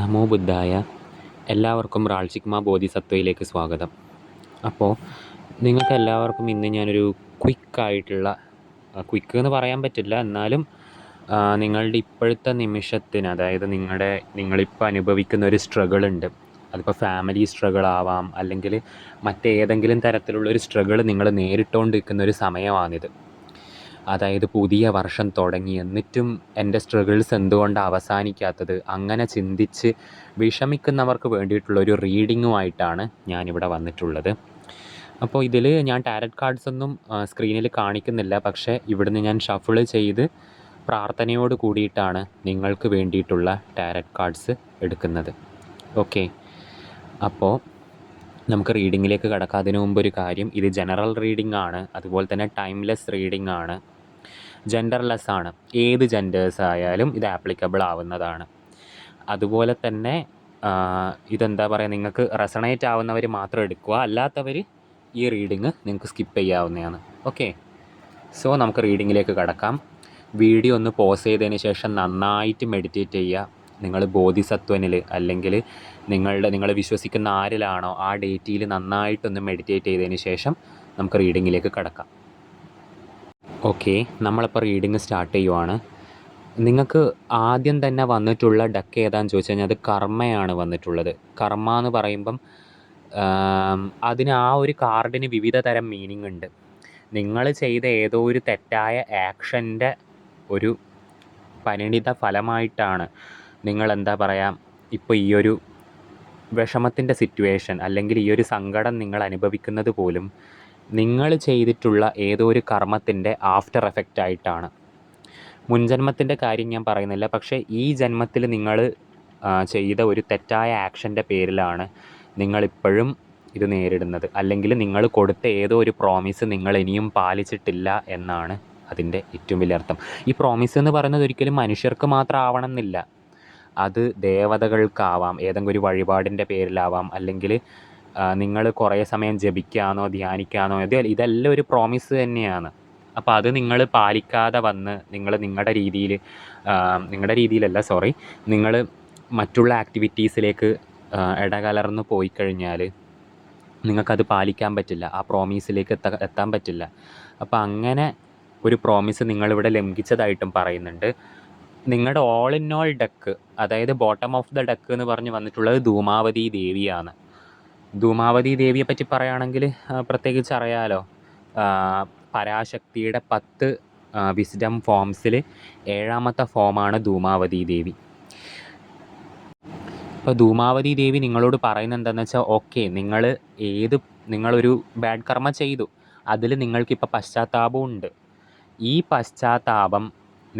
നമോ ബുദ്ധായ. എല്ലാവർക്കും റാൾസിക്മ ബോധിസത്വയിലേക്ക് സ്വാഗതം. അപ്പോൾ നിങ്ങൾക്ക് എല്ലാവർക്കും ഇന്ന് ഞാനൊരു ക്വിക്കായിട്ടുള്ള ക്വിക്ക് എന്ന് പറയാൻ പറ്റില്ല. എന്നാലും നിങ്ങളുടെ ഇപ്പോഴത്തെ നിമിഷത്തിന് അതായത് നിങ്ങളുടെ നിങ്ങളിപ്പോൾ അനുഭവിക്കുന്ന ഒരു സ്ട്രഗിൾ ഉണ്ട്. അതിപ്പോൾ ഫാമിലി സ്ട്രഗിൾ ആവാം അല്ലെങ്കിൽ മറ്റേതെങ്കിലും തരത്തിലുള്ളൊരു സ്ട്രഗിൾ നിങ്ങൾ നേരിട്ടുകൊണ്ടിരിക്കുന്ന ഒരു സമയമാണിത്. അതായത് പുതിയ വർഷം തുടങ്ങി. എന്നിട്ടും എന്റെ സ്ട്രഗിൾസ് എന്തുകൊണ്ടാണ് അവസാനിക്കാത്തത്? അങ്ങനെ ചിന്തിച്ച് വിഷമിക്കുന്നവർക്ക് വേണ്ടിയിട്ടുള്ള ഒരു റീഡിങ്ങുമായിട്ടാണ് ഞാനിവിടെ വന്നിട്ടുള്ളത്. അപ്പോൾ ഇതിൽ ഞാൻ ടാരറ്റ് കാർഡ്സ് ഒന്നും സ്ക്രീനിൽ കാണിക്കുന്നില്ല. പക്ഷേ ഇവിടുന്ന് ഞാൻ ഷഫിൾ ചെയ്ത് പ്രാർത്ഥനയോട് കൂടിയിട്ടാണ് നിങ്ങൾക്ക് വേണ്ടിയിട്ടുള്ള ടാരറ്റ് കാർഡ്സ് എടുക്കുന്നത്. ഓക്കെ. അപ്പോൾ നമുക്ക് റീഡിങ്ങിലേക്ക് കടക്കാം. അതിനു മുമ്പ് ഒരു കാര്യം ഇത് ജനറൽ റീഡിംഗ് ആണ്. അതുപോലെ തന്നെ ടൈംലെസ് റീഡിംഗ് ആണ്. ജെൻഡർലെസ് ആണ്. ഏത് ജെൻഡേഴ്സ് ആയാലും ഇത് ആപ്ലിക്കബിൾ ആവുന്നതാണ്. അതുപോലെ തന്നെ ഇതെന്താ പറയുക നിങ്ങൾക്ക് റെസണേറ്റ് ആവുന്നവർ മാത്രം എടുക്കുക. അല്ലാത്തവർ ഈ റീഡിങ് നിങ്ങൾക്ക് സ്കിപ്പ് ചെയ്യാവുന്നതാണ്. ഓക്കെ സോ നമുക്ക് റീഡിങ്ങിലേക്ക് കടക്കാം. വീഡിയോ ഒന്ന് പോസ് ചെയ്തതിന് ശേഷം നന്നായിട്ട് മെഡിറ്റേറ്റ് ചെയ്യുക. നിങ്ങൾ ബോധിസത്വനിൽ അല്ലെങ്കിൽ നിങ്ങളുടെ നിങ്ങൾ വിശ്വസിക്കുന്ന ആരിലാണോ ആ ഡേറ്റിയിൽ നന്നായിട്ടൊന്ന് മെഡിറ്റേറ്റ് ചെയ്തതിന് ശേഷം നമുക്ക് റീഡിങ്ങിലേക്ക് കടക്കാം. ഓക്കെ നമ്മളിപ്പോൾ റീഡിങ് സ്റ്റാർട്ട് ചെയ്യുവാണ്. നിങ്ങൾക്ക് ആദ്യം തന്നെ വന്നിട്ടുള്ള ഡക്ക് ഏതാന്ന് ചോദിച്ചു കഴിഞ്ഞാൽ അത് കർമ്മയാണ് വന്നിട്ടുള്ളത്. കർമ്മ എന്ന് പറയുമ്പം അതിന് ആ ഒരു കാർഡിന് വിവിധ തരം മീനിങ് ഉണ്ട്. നിങ്ങൾ ചെയ്ത ഏതോ ഒരു തെറ്റായ ആക്ഷന്റെ ഒരു പരിണിത ഫലമായിട്ടാണ് നിങ്ങൾ എന്താ പറയുക ഇപ്പോൾ ഈ ഒരു വിഷമത്തിന്റെ സിറ്റുവേഷൻ അല്ലെങ്കിൽ ഈ ഒരു സങ്കടം നിങ്ങൾ അനുഭവിക്കുന്നത് പോലും നിങ്ങൾ ചെയ്തിട്ടുള്ള ഏതോ ഒരു കർമ്മത്തിന്റെ ആഫ്റ്റർ എഫക്റ്റ് ആയിട്ടാണ്. മുൻജന്മത്തിന്റെ കാര്യം ഞാൻ പറയുന്നില്ല. പക്ഷേ ഈ ജന്മത്തിൽ നിങ്ങൾ ചെയ്ത ഒരു തെറ്റായ ആക്ഷന്റെ പേരിലാണ് നിങ്ങളിപ്പോഴും ഇത് നേരിടുന്നത്. അല്ലെങ്കിൽ നിങ്ങൾ കൊടുത്ത ഏതോ ഒരു പ്രോമിസ് നിങ്ങൾ ഇനിയും പാലിച്ചിട്ടില്ല എന്നാണ് അതിന്റെ ഏറ്റവും വലിയ അർത്ഥം. ഈ പ്രോമിസ് എന്ന് പറയുന്നത് ഒരിക്കലും മനുഷ്യർക്ക് മാത്രം ആവണമെന്നില്ല. അത് ദേവതകൾക്കാവാം ഏതെങ്കിലും ഒരു വഴിപാടിന്റെ പേരിലാവാം അല്ലെങ്കിൽ നിങ്ങൾ കുറേ സമയം ജപിക്കാനോ ധ്യാനിക്കാനോ ഇത് ഇതെല്ലാം ഒരു പ്രോമിസ് തന്നെയാണ്. അപ്പോൾ അത് നിങ്ങൾ പാലിക്കാതെ വന്ന് നിങ്ങൾ നിങ്ങളുടെ രീതിയിൽ നിങ്ങളുടെ രീതിയിലല്ല സോറി നിങ്ങൾ മറ്റുള്ള ആക്ടിവിറ്റീസിലേക്ക് ഇടകലർന്ന് പോയി കഴിഞ്ഞാൽ നിങ്ങൾക്കത് പാലിക്കാൻ പറ്റില്ല ആ പ്രോമീസിലേക്ക് എത്ത എത്താൻ പറ്റില്ല. അപ്പോൾ അങ്ങനെ ഒരു പ്രോമിസ് നിങ്ങളിവിടെ ലംഘിച്ചതായിട്ടും പറയുന്നുണ്ട്. നിങ്ങളുടെ ഓൾ ഇൻ ഓൾ ഡക്ക് അതായത് ബോട്ടം ഓഫ് ദ ഡക്ക് എന്ന് പറഞ്ഞ് വന്നിട്ടുള്ളത് ധൂമാവതി ദേവിയാണ്. ധൂമാവതി ദേവിയെ പറ്റി പറയുകയാണെങ്കിൽ പ്രത്യേകിച്ച് അറിയാമല്ലോ പരാശക്തിയുടെ പത്ത് വിസ്ഡം ഫോംസിൽ ഏഴാമത്തെ ഫോമാണ് ധൂമാവതി ദേവി. ഇപ്പോൾ ധൂമാവതി ദേവി നിങ്ങളോട് പറയുന്നത് എന്താണെന്ന് വെച്ചാൽ ഓക്കെ നിങ്ങൾ ഏത് നിങ്ങളൊരു ബാഡ് കർമ്മ ചെയ്തു. അതിൽ നിങ്ങൾക്കിപ്പോൾ പശ്ചാത്താപമുണ്ട് ഈ പശ്ചാത്താപം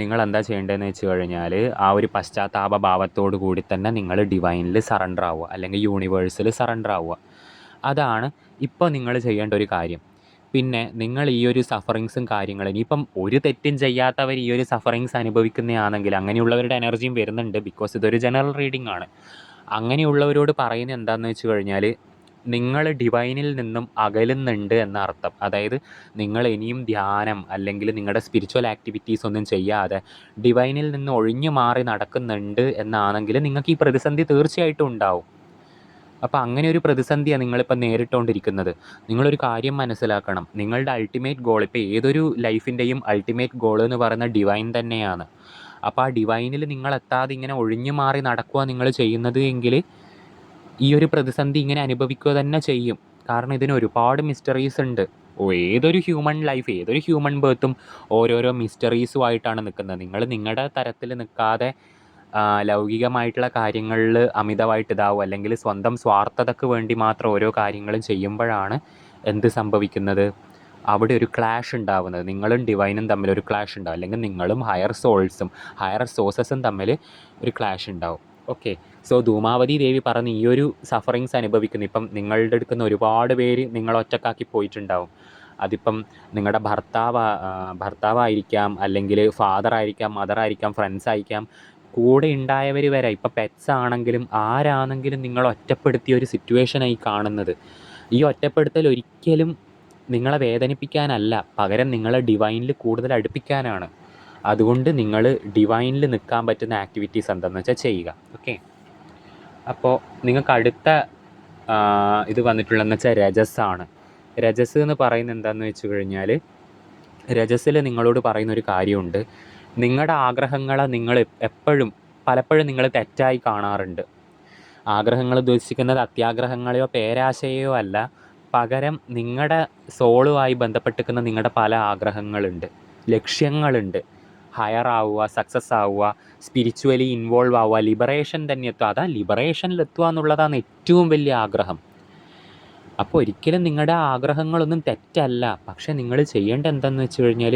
നിങ്ങൾ എന്താ ചെയ്യേണ്ടതെന്ന് വെച്ച് കഴിഞ്ഞാൽ ആ ഒരു പശ്ചാത്താപ ഭാവത്തോടു കൂടി തന്നെ നിങ്ങൾ ഡിവൈനിൽ സറണ്ടർ ആവുക അല്ലെങ്കിൽ യൂണിവേഴ്സിൽ സറണ്ടർ ആവുക. അതാണ് ഇപ്പോൾ നിങ്ങൾ ചെയ്യേണ്ട ഒരു കാര്യം. പിന്നെ നിങ്ങൾ ഈ ഒരു സഫറിങ്സും കാര്യങ്ങളും ഇനിയിപ്പം ഒരു തെറ്റും ചെയ്യാത്തവർ ഈ ഒരു സഫറിങ്സ് അനുഭവിക്കുന്നതാണെങ്കിൽ അങ്ങനെയുള്ളവരുടെ എനർജിയും വരുന്നുണ്ട് ബിക്കോസ് ഇതൊരു ജനറൽ റീഡിംഗ് ആണ്. അങ്ങനെയുള്ളവരോട് പറയുന്നത് എന്താണെന്ന് വെച്ച് കഴിഞ്ഞാൽ നിങ്ങൾ ഡിവൈനിൽ നിന്നും അകലുന്നുണ്ട് എന്ന അർത്ഥം അതായത് നിങ്ങൾ ഇനിയും ധ്യാനം അല്ലെങ്കിൽ നിങ്ങളുടെ സ്പിരിച്വൽ ആക്ടിവിറ്റീസ് ഒന്നും ചെയ്യാതെ ഡിവൈനിൽ നിന്ന് ഒഴിഞ്ഞു മാറി നടക്കുന്നുണ്ട് എന്നാണെങ്കിൽ നിങ്ങൾക്ക് ഈ പ്രതിസന്ധി തീർച്ചയായിട്ടും ഉണ്ടാവും. അപ്പോൾ അങ്ങനെ ഒരു പ്രതിസന്ധിയാണ് നിങ്ങളിപ്പോൾ നേരിട്ടുകൊണ്ടിരിക്കുന്നത് നിങ്ങളൊരു കാര്യം മനസ്സിലാക്കണം. നിങ്ങളുടെ അൾട്ടിമേറ്റ് ഗോൾ ഇപ്പോൾ ഏതൊരു ലൈഫിന്റെയും അൾട്ടിമേറ്റ് ഗോൾ എന്ന് പറയുന്ന ഡിവൈൻ തന്നെയാണ്. അപ്പോൾ ആ ഡിവൈനിൽ നിങ്ങൾ എത്താതെ ഇങ്ങനെ ഒഴിഞ്ഞു മാറി നടക്കുക നിങ്ങൾ ചെയ്യുന്നത് എങ്കിൽ ഈ ഒരു പ്രതിസന്ധി ഇങ്ങനെ അനുഭവിക്കുക തന്നെ ചെയ്യും. കാരണം ഇതിന് ഒരുപാട് മിസ്റ്ററീസ് ഉണ്ട്. ഏതൊരു ഹ്യൂമൻ ലൈഫ് ഏതൊരു ഹ്യൂമൻ ബേർത്തും ഓരോരോ മിസ്റ്ററീസുമായിട്ടാണ് നിൽക്കുന്നത്. നിങ്ങൾ നിങ്ങളുടെ തരത്തിൽ നിൽക്കാതെ ലൗകികമായിട്ടുള്ള കാര്യങ്ങളിൽ അമിതമായിട്ട് ഇതാവും. അല്ലെങ്കിൽ സ്വന്തം സ്വാർത്ഥതക്ക് വേണ്ടി മാത്രം ഓരോ കാര്യങ്ങളും ചെയ്യുമ്പോഴാണ് എന്ത് സംഭവിക്കുന്നത്? അവിടെ ഒരു ക്ലാഷ് ഉണ്ടാവുന്നത്. നിങ്ങളും ഡിവൈനും തമ്മിൽ ഒരു ക്ലാഷ് ഉണ്ടാവും. അല്ലെങ്കിൽ നിങ്ങളും ഹയർ സോൾസും ഹയർ സോഴ്സസും തമ്മിൽ ഒരു ക്ലാഷ് ഉണ്ടാവും. ഓക്കെ സോ ധൂമാവതി ദേവി പറഞ്ഞ ഈ ഒരു സഫറിങ്സ് അനുഭവിക്കുന്നു. ഇപ്പം നിങ്ങളുടെ എടുക്കുന്ന ഒരുപാട് പേര് നിങ്ങൾ ഒറ്റക്കാക്കി പോയിട്ടുണ്ടാവും. അതിപ്പം നിങ്ങളുടെ ഭർത്താവ് ഭർത്താവായിരിക്കാം അല്ലെങ്കിൽ ഫാദർ ആയിരിക്കാം മദർ ആയിരിക്കാം ഫ്രണ്ട്സ് ആയിരിക്കാം. കൂടെ ഉണ്ടായവർ വരെ ഇപ്പം പെറ്റ്സ് ആണെങ്കിലും ആരാണെങ്കിലും നിങ്ങൾ ഒറ്റപ്പെടുത്തിയ ഒരു സിറ്റുവേഷനായി കാണുന്നത്. ഈ ഒറ്റപ്പെടുത്തൽ ഒരിക്കലും നിങ്ങളെ വേദനിപ്പിക്കാനല്ല പകരം നിങ്ങളെ ഡിവൈനിൽ കൂടുതൽ അടുപ്പിക്കാനാണ്. അതുകൊണ്ട് നിങ്ങൾ ഡിവൈനിൽ നിൽക്കാൻ പറ്റുന്ന ആക്ടിവിറ്റീസ് എന്താണെന്ന് വെച്ചാൽ ചെയ്യുക. ഓക്കെ അപ്പോൾ നിങ്ങൾക്ക് അടുത്ത ഇത് വന്നിട്ടുള്ളതെന്ന് വെച്ചാൽ രജസ്സാണ് രജസ് എന്ന് പറയുന്നത് എന്താണെന്ന് വെച്ച് കഴിഞ്ഞാൽ രജസ്സിൽ നിങ്ങളോട് പറയുന്ന ഒരു കാര്യമുണ്ട്. നിങ്ങളുടെ ആഗ്രഹങ്ങളെ നിങ്ങൾ എപ്പോഴും പലപ്പോഴും നിങ്ങൾ തെറ്റായി കാണാറുണ്ട്. ആഗ്രഹങ്ങൾ ഉദ്ദേശിക്കുന്നത് അത്യാഗ്രഹങ്ങളെയോ പേരാശയോ അല്ല പകരം നിങ്ങളുടെ സോളുമായി ബന്ധപ്പെട്ടിരിക്കുന്ന നിങ്ങളുടെ പല ആഗ്രഹങ്ങളുണ്ട് ലക്ഷ്യങ്ങളുണ്ട്. ഹയർ ആവുക സക്സസ് ആവുക സ്പിരിച്വലി ഇൻവോൾവ് ആവുക ലിബറേഷൻ തന്നെ എത്തുക. അതാ ലിബറേഷനിലെത്തുക എന്നുള്ളതാണ് ഏറ്റവും വലിയ ആഗ്രഹം. അപ്പോൾ ഒരിക്കലും നിങ്ങളുടെ ആഗ്രഹങ്ങളൊന്നും തെറ്റല്ല. പക്ഷേ നിങ്ങൾ ചെയ്യേണ്ട എന്താണെന്ന് വെച്ച് കഴിഞ്ഞാൽ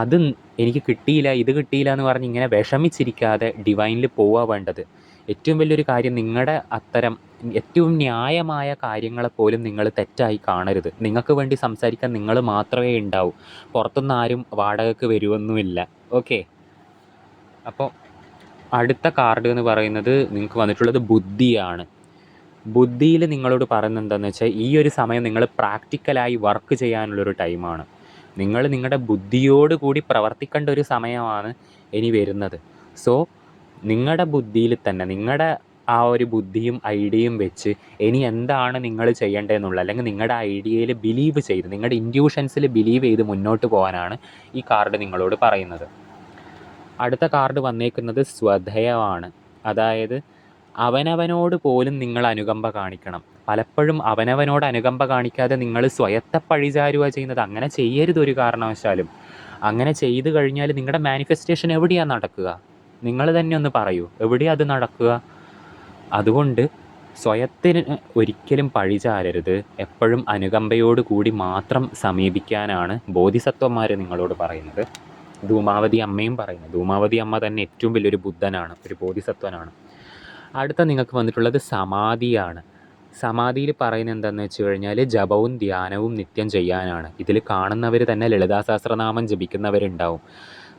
അത് എനിക്ക് കിട്ടിയില്ല ഇത് കിട്ടിയില്ല എന്ന് പറഞ്ഞ് ഇങ്ങനെ വിഷമിച്ചിരിക്കാതെ ഡിവൈനിൽ പോവുക വേണ്ടത്. ഏറ്റവും വലിയൊരു കാര്യം നിങ്ങളുടെ അത്തരം ഏറ്റവും ന്യായമായ കാര്യങ്ങളെപ്പോലും നിങ്ങൾ തെറ്റായി കാണരുത്. നിങ്ങൾക്ക് വേണ്ടി സംസാരിക്കാൻ നിങ്ങൾ മാത്രമേ ഉണ്ടാവൂ. പുറത്തുനിന്ന് ആരും വാടകയ്ക്ക് വരുമൊന്നുമില്ല ഓക്കെ? അപ്പോൾ അടുത്ത കാർഡ് എന്ന് പറയുന്നത് നിങ്ങൾക്ക് വന്നിട്ടുള്ളത് ബുദ്ധിയാണ്. ബുദ്ധിയിൽ നിങ്ങളോട് പറയുന്നത് എന്താണെന്ന് വെച്ചാൽ ഈ ഒരു സമയം നിങ്ങൾ പ്രാക്ടിക്കലായി വർക്ക് ചെയ്യാനുള്ളൊരു ടൈമാണ് നിങ്ങൾ നിങ്ങളുടെ ബുദ്ധിയോട് കൂടി പ്രവർത്തിക്കേണ്ട ഒരു സമയമാണ് ഇനി വരുന്നത്. സോ നിങ്ങളുടെ ബുദ്ധിയിൽ തന്നെ നിങ്ങളുടെ ആ ഒരു ബുദ്ധിയും ഐഡിയയും വെച്ച് ഇനി എന്താണ് നിങ്ങൾ ചെയ്യേണ്ടതെന്നുള്ള അല്ലെങ്കിൽ നിങ്ങളുടെ ഐഡിയയിൽ ബിലീവ് ചെയ്ത് നിങ്ങളുടെ ഇൻഡ്യൂഷൻസിൽ ബിലീവ് ചെയ്ത് മുന്നോട്ട് പോകാനാണ് ഈ കാർഡ് നിങ്ങളോട് പറയുന്നത്. അടുത്ത കാർഡ് വന്നേക്കുന്നത് സ്വധയമാണ്. അതായത് അവനവനോട് പോലും നിങ്ങൾ അനുകമ്പ കാണിക്കണം. പലപ്പോഴും അവനവനോട് അനുകമ്പ കാണിക്കാതെ നിങ്ങൾ സ്വയത്തെ പഴിചാരുക ചെയ്യുന്നത്. അങ്ങനെ ചെയ്യരുത് ഒരു കാരണവശാലും. അങ്ങനെ ചെയ്തു കഴിഞ്ഞാൽ നിങ്ങളുടെ മാനിഫെസ്റ്റേഷൻ എവിടെയാണ് നടക്കുക? നിങ്ങൾ തന്നെ ഒന്ന് പറയൂ. എവിടെയാണ് അത് നടക്കുക? അതുകൊണ്ട് സ്വയത്തിന് ഒരിക്കലും പഴിചാരരുത് എപ്പോഴും അനുകമ്പയോട് കൂടി മാത്രം സമീപിക്കാനാണ് ബോധിസത്വന്മാർ നിങ്ങളോട് പറയുന്നത്. ധൂമാവതി അമ്മയും പറയുന്നത് ധൂമാവതി അമ്മ തന്നെ ഏറ്റവും വലിയൊരു ബുദ്ധനാണ് ഒരു ബോധിസത്വനാണ്. അടുത്ത നിങ്ങൾക്ക് വന്നിട്ടുള്ളത് സമാധിയാണ്. സമാധിയിൽ പറയുന്നത് എന്താണെന്ന് വെച്ച് കഴിഞ്ഞാൽ ജപവും ധ്യാനവും നിത്യം ചെയ്യാനാണ്. ഇതിൽ കാണുന്നവർ തന്നെ ലളിതാ സഹസ്രനാമം ജപിക്കുന്നവരുണ്ടാവും.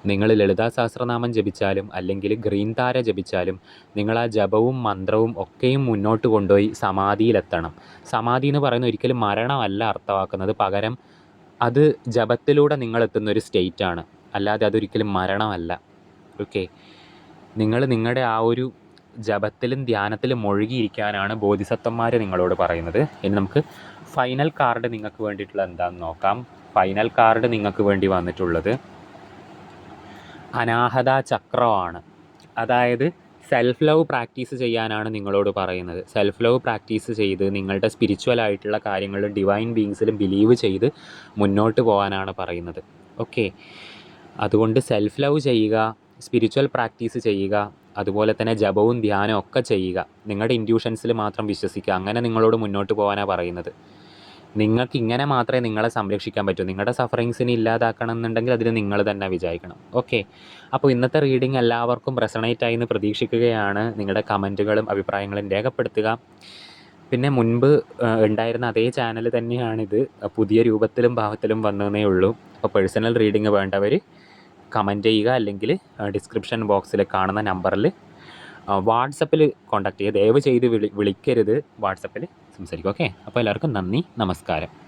നിങ്ങൾ ലളിതാ സഹസ്രനാമം ജപിച്ചാലും അല്ലെങ്കിൽ ഗ്രീൻ താര ജപിച്ചാലും നിങ്ങൾ ആ ജപവും മന്ത്രവും ഒക്കെയും മുന്നോട്ട് കൊണ്ടുപോയി സമാധിയിലെത്തണം. സമാധി എന്ന് പറയുന്നത് ഒരിക്കലും മരണമല്ല അർത്ഥമാക്കുന്നത്. പകരം അത് ജപത്തിലൂടെ നിങ്ങൾ എത്തുന്ന ഒരു സ്റ്റേറ്റ് ആണ്. അല്ലാതെ അതൊരിക്കലും മരണമല്ല. ഓക്കെ നിങ്ങൾ നിങ്ങളുടെ ആ ഒരു ജപത്തിലും ധ്യാനത്തിലും മുഴുകിയിരിക്കാനാണ് ബോധിസത്വന്മാർ നിങ്ങളോട് പറയുന്നത്. ഇനി നമുക്ക് ഫൈനൽ കാർഡ് നിങ്ങൾക്ക് വേണ്ടിയിട്ടുള്ള എന്താണെന്ന് നോക്കാം. ഫൈനൽ കാർഡ് നിങ്ങൾക്ക് വേണ്ടി വന്നിട്ടുള്ളത് അനാഹത ചക്രമാണ് അതായത് സെൽഫ് ലവ് പ്രാക്ടീസ് ചെയ്യാനാണ് നിങ്ങളോട് പറയുന്നത്. സെൽഫ് ലവ് പ്രാക്ടീസ് ചെയ്ത് നിങ്ങളുടെ സ്പിരിച്വൽ ആയിട്ടുള്ള കാര്യങ്ങളിലും ഡിവൈൻ ബീങ്സിലും ബിലീവ് ചെയ്ത് മുന്നോട്ട് പോകാനാണ് പറയുന്നത്. ഓക്കെ അതുകൊണ്ട് സെൽഫ് ലവ് ചെയ്യുക സ്പിരിച്വൽ പ്രാക്ടീസ് ചെയ്യുക അതുപോലെ തന്നെ ജപവും ധ്യാനവും ഒക്കെ ചെയ്യുക. നിങ്ങളുടെ ഇൻഡ്യൂഷൻസിൽ മാത്രം വിശ്വസിക്കുക. അങ്ങനെ നിങ്ങളോട് മുന്നോട്ട് പോകാനാണ് പറയുന്നത്. നിങ്ങൾക്ക് ഇങ്ങനെ മാത്രമേ നിങ്ങളെ സംരക്ഷിക്കാൻ പറ്റൂ. നിങ്ങളുടെ സഫറിങ്സിനെ ഇല്ലാതാക്കണം എന്നുണ്ടെങ്കിൽ അതിന് നിങ്ങൾ തന്നെ വിചാരിക്കണം. ഓക്കെ അപ്പോൾ ഇന്നത്തെ റീഡിംഗ് എല്ലാവർക്കും റെസണേറ്റ് ആയി എന്ന് പ്രതീക്ഷിക്കുകയാണ്. നിങ്ങളുടെ കമന്റുകളും അഭിപ്രായങ്ങളും രേഖപ്പെടുത്തുക. പിന്നെ മുൻപ് ഉണ്ടായിരുന്ന അതേ ചാനൽ തന്നെയാണിത്. പുതിയ രൂപത്തിലും ഭാവത്തിലും വന്നതേ ഉള്ളൂ. അപ്പോൾ പേഴ്സണൽ റീഡിംഗ് വേണ്ടവർ കമന്റ് ചെയ്യുക. അല്ലെങ്കിൽ ഡിസ്ക്രിപ്ഷൻ ബോക്സിൽ കാണുന്ന നമ്പറിൽ വാട്സപ്പിൽ കോൺടാക്ട് ചെയ്യുക ദയവ് ചെയ്ത് വിളി വിളിക്കരുത്. വാട്സപ്പിൽ സംസാരിക്കും ഓക്കെ? അപ്പോൾ എല്ലാവർക്കും നന്ദി നമസ്കാരം.